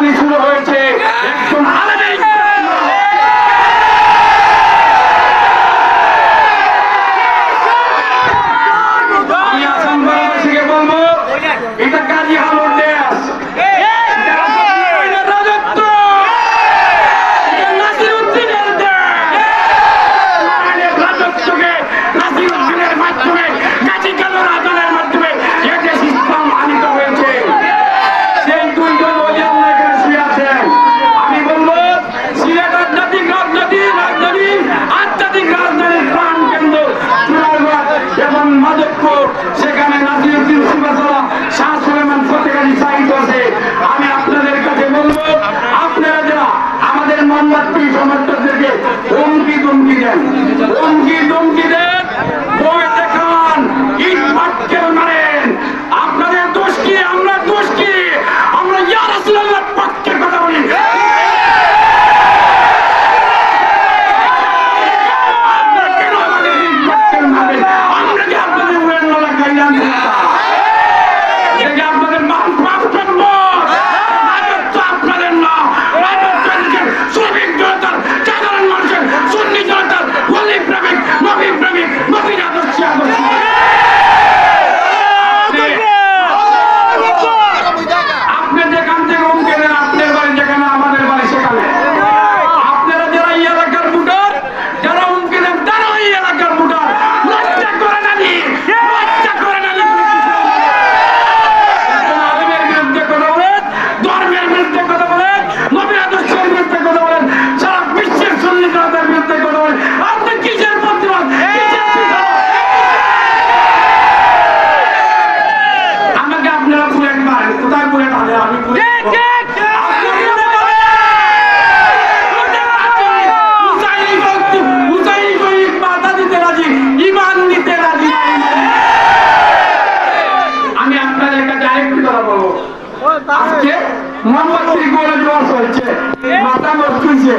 কিছু আজকে মোহাম্মদ গোলে জোয়ার হয়েছে। মাথা মস্ত হয়েছে।